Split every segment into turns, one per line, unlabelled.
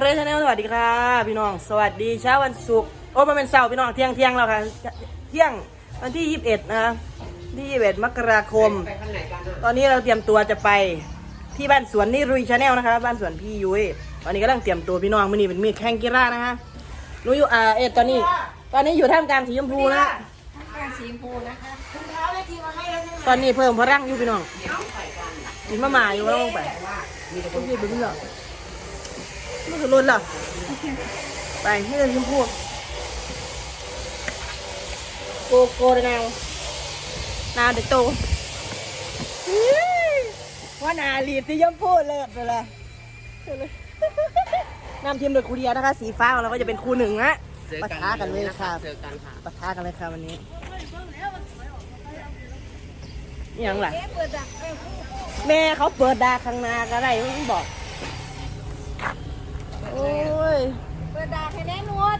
เรชแนลสวัสดีค่ะพี่น้อง สวัสดีเช้าวันศุกร์โอ้มันเป็นเสาร์พี่น้องเที่ยงเที่ยงแล้วค่ะเที่ยงวันที่ 21 นะคะที่21มกราคม
ไปข้างไหนกันอะ
ตอนนี้เราเตรียมตัวจะไปที่บ้านสวนนี่รุยชาแนลนะคะ บ้านสวนพี่ยุ้ยตอนนี้กำลังเตรียมตัวพี่น้องมื่อนี้เป็นมีดแข่งกีฬานะคะหนูอยู่อ่าเอ็ดตอนนี้ ตอนนี้อยู่ท่ามกลางสีชมพูนะ
การสีชมพูนะคะ
ตอนนี้เพิ่มพลังอยู่พี่น้องกินมะม่าอยู่แล้วลงไป
มีแต่ค
ต้
น
องยืดบึ้งเหรอ มันคือรุนเหรอไปให้เดินชมพูโกโกเดนาวนาเด็กโตว่านาลีดที่ย่อมพูดเลิศไปเลยนำทีมโดยครูเดียนะคะ สีฟ้าของเราก็จะเป็นครูหนึ่งนะปะทะกันเลยค่ะ
เจอกันค่ะ
ปะทะกันเลยค่ะวันนี้ยังหล่ะแม่เขาเปิดดาข้างนาก็ได้ไม่บอก โอ้ย
เปิดดาให้แน่นวด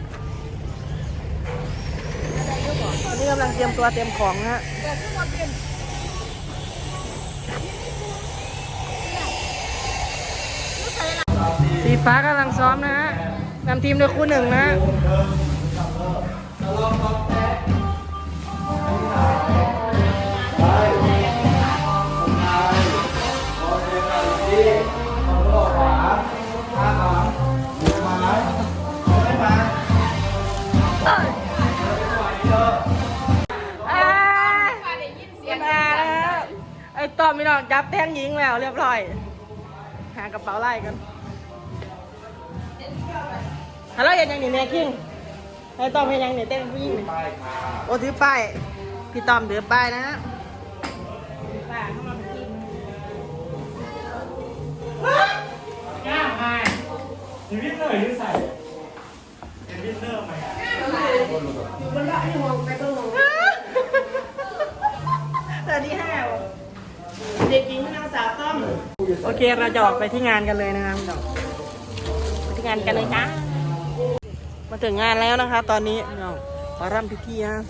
อันนี้กำลังเตรียมตัวเตรียมของนะฮะ
เปิดขึ้นหมดเป็น
สีฟ้ากำลังซ้อมนะฮะนำทีมโดยคู่หนึ่งนะ ตอมพี่น้องจับแท่งยิงแล้วเรียบร้อย หากระเป๋าไล่กันฮัลโหลยังยังนี่แม่คิงไอ้ตอมเห็นยังนี่เต้นผู้หญิงนี่โอ้ถือป้ายพี่ตอมถือป้ายนะฮะ
ชีวิตเหนื่อยที่ใส่ชีวิตเริ่มใหม่
สวัสดีค่ะเด็กหญิงนางสาวต้อมโอเคเราจะออกไปที่งานกันเลยนะครับพี่น้องไปที่งานกันเลยจ้ามาถึงงานแล้วนะคะ ตอนนี้พี่น้องขอร่ำพิธีฮะ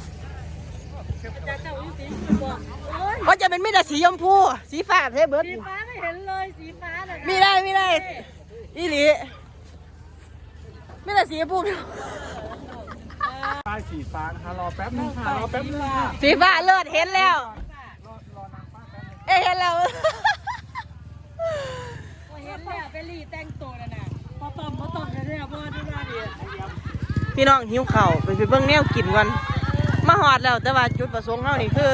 ก็จะเป็นมีแต่สีชมพู สีฟ้าเทเบิร์ด
สีฟ้าไม่เห็นเลยสีฟ้าน่ะ
มีได้มีได้อีหลีไม่แต่สีชมพู
ป้ายสีฟ้านะคะรอแป๊บนึงค่ะรอแป๊บนึงค่ะ
สีฟ้าเลิศเห็นแล้ว เอ้ยเห็นแล้ว
เห็นแล้วเป็นลีแต่งตัวน่ะน่ะพอต้มพอต้มกันเนี่ยเพราะว่าที่ว่าดี
พี่น้องหิวเข่าวไปไปเบิ่งแนวกินก่อนมาหอดแล้วแต่ว่าจุดประสงค์เฮานี่คือ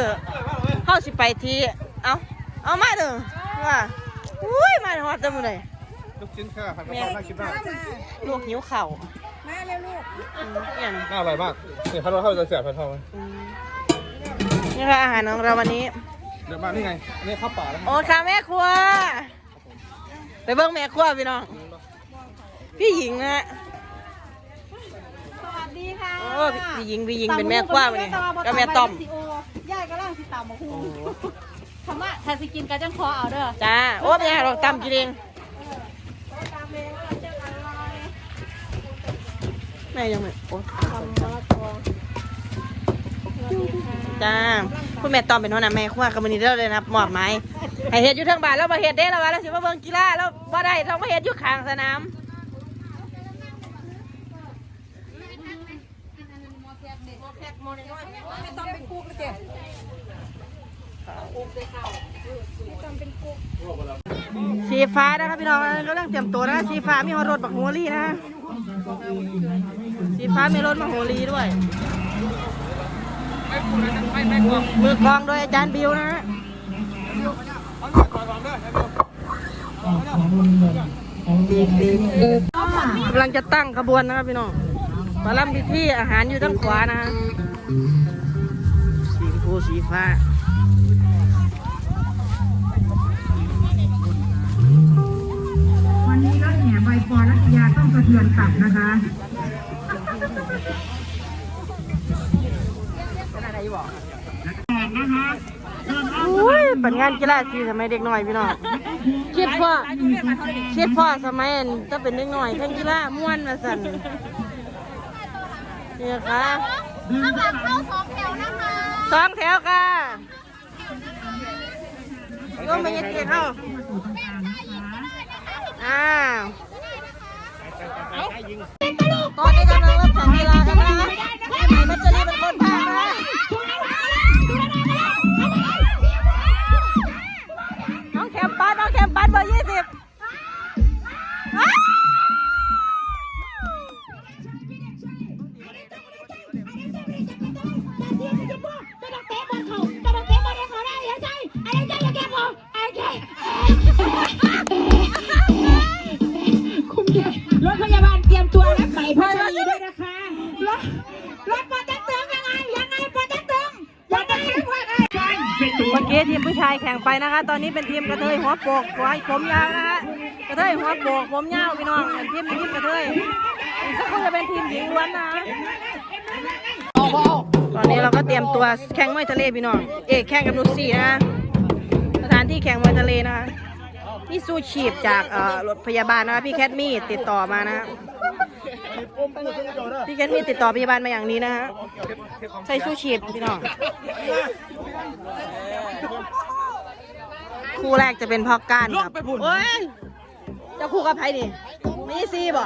เฮาสิไปที่เอ้าเอามาเด้อว่าอุ้ยมาหอดจังมื้อใด
ลูกชิ้นค่ะผัดกะเพราน่ากินมาก
ลูกหิวเข่าว
มาเร็วลูก
อืมเนี่ย
น่าอร่อยมากนี่ผัดกะเพราจะเสียบผัดกะเพราไหม
อืมนี่ค่ะอาหารของเราวันนี้
เดี๋ยวมานี่ไง อันนี้ข้าวเปล่าแล้ว
โอ้ค่ะแม่ครัว ไปเบิ่งแม่ครัวพี่น้อง พี่หญิงอะ
สวัสดีค่ะ
โอ้พี่หญิงพี่หญิงเป็นแม่ครัววันนี้ก็แม่ต้อม
ย่ายก็ร่างสิตามมาคูคำว่าถ้าสิกินกันจังคอเอาเด้อ
จ้า โอ้ไม่ใช่หรอกตำกินเอง
ตามเองก็จะอร่อย
แม่ยังไม่โอ้
ทำมะละกอ
จ้า คุณแม่ตอมเป็นหัวหน้าแม่ครัวคำนี้เราเลยนะครับมอบหมายให้เฮ็ดอยู่เทั้งบ้านแล้วมาเฮ็ดได้แล้วว่าเราสิมาเบิ่งกีฬาแล้วบ่ได้ต้องมาเฮ็ดอยู่ข้างสนาม
ไม่ต้องเป็นกุ๊กเลยเจ้ไม่ต้องเป็นกุ๊ก
สีฟ้านะครับพี่น้องกำลังเตรียมตัวนะสีฟ้ามีรถบักโฮลี่นะสีฟ้ามีรถบักโฮลี่ด้วย มือกลองโดยอาจารย์บิวนะฮะกำลังจะตั้งขบวนนะครับพี่น้องมาล่ำพิธีอาหารอยู่ทางขวานะฮะสีชมพูสีฟ้า
วันนี้รถแห่ใบปอรัตยาต้องสะเทือนตับนะคะ
อุ้ยปัญงานกีฬาสีสมัยเด็กหน่อยพี่น้องคิดพ่อคิดพ่อสมัยนั้นจะเป็นเด็กหน่อยแข่งกีฬาม่วนมาสั่นนี่ค่ะ
ข้างหลังเข้าสองแถวนะคะ
สองแถวค่ะโยมไปยัดเกียเข้าอ้าวตอนนี้กำลังเริ่มแข่งกีฬากันนะคะพี่ใหม่
พัชรีเป็
ทีมผู้ชายแข่งไปนะคะ ตอนนี้เป็นทีมกระเทยหัวโปกหัวผมยาวนะคะกระเทยหัวโปกผมยาวพี่น้องเป็นทีมทีมกระเทยอีกสักครู่จะเป็นทีมหญิงล้วนนะตอนนี้เราก็เตรียมตัวแข่งมวยทะเลพี่น้องเอกแข่งกับนุชสี่นะสถานที่แข่งมวยทะเลนะคะพี่สู้ชีพจากอ่อรถพยาบาลนะคะพี่แคทมี่ติดต่อมานะฮะพี่แคทมี่ติดต่อพยาบาลมาอย่างนี้นะฮะใส่สู้ชีพพี่น้อง คู่แรกจะเป็นพ่อก้านครับโอ้ยเจะคู่กับใครนี่มีซีบ่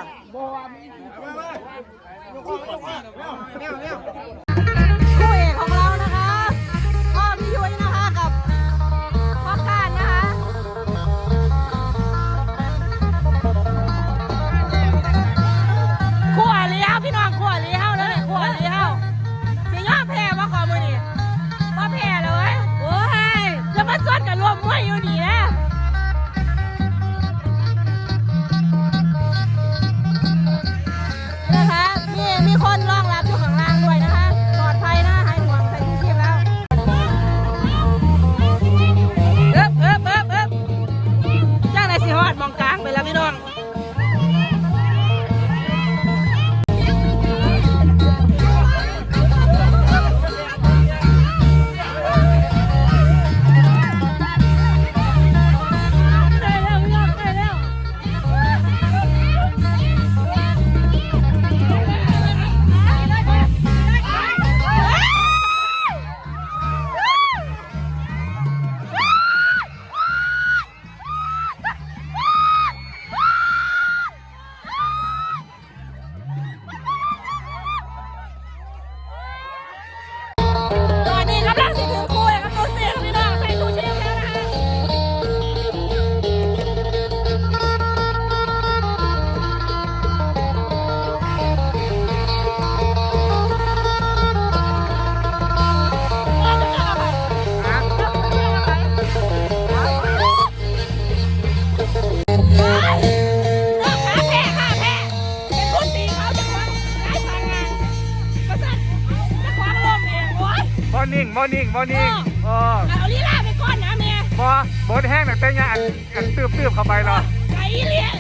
นิ่งมอนิ่งมอนิ่งอ๋อเอาลีลาไปก่อนนะเมีย
บอบดแห้งหนักแต่ยาอันอันตืบตืบเข้าไปเหรอ
ไก่เลี้ยง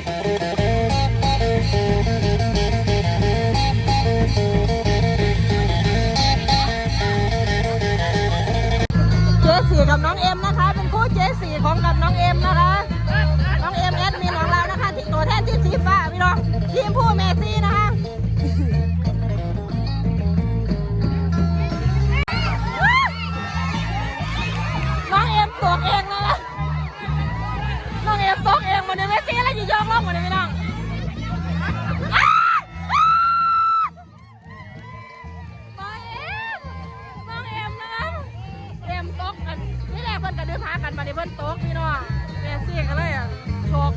เจสี่กับน้องเอ็มนะคะ เป็นคู่เจสี่ของกับน้องเอ็มนะคะ เพิ่นกันเดินพากันมาในเพิ่นโต๊กพี่น้องเมซี่กันเลยอะโชก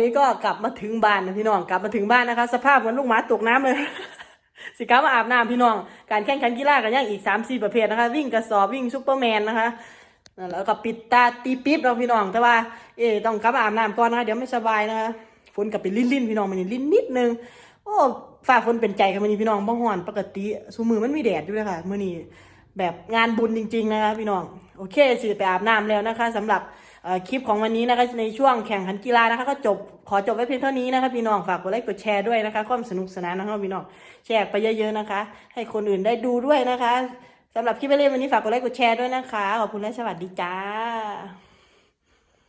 นี้ก็กลับมาถึงบ้านนะพี่น้องกลับมาถึงบ้านนะคะ สภาพเหมือนลูกหมาตกน้ำเลย สิกลับมาอาบน้ำพี่น้อง การแข่งขันกีฬากันยังอีกสามสี่ประเภทนะคะ วิ่งกระสอบวิ่งซูเปอร์แมนนะคะแล้วก็ปิดตาตีปิ๊บเราพี่น้อง แต่ว่าเออต้องกลับมาอาบน้ำก่อนนะคะเดี๋ยวไม่สบายนะคะฝนกับเป็นลิ่นพี่น้องมันนี่ลิ่นนิดนึงโอ้ฝ่าฝนเป็นใจกันมันนี่พี่น้องบ่ฮ้อนปกติสูมือมันมีแดดอยู่เลยค่ะมื้อนี้แบบงานบุญจริง ๆ นะคะพี่น้อง โอเคสิไปอาบน้ำแล้วนะคะสำหรับ คลิปของวันนี้นะคะในช่วงแข่งขันกีฬานะคะก็จบขอจบไว้เพียงเท่านี้นะคะพี่น้องฝากกดไลค์กดแชร์ด้วยนะคะความสนุกสนานนะคะพี่น้องแชร์ไปเยอะๆนะคะ ให้คนอื่นได้ดูด้วยนะคะสำหรับคลิปไปเล่นวันนี้ฝากกดไลค์กดแชร์ด้วยนะคะขอบคุณและสวัสดีจ้า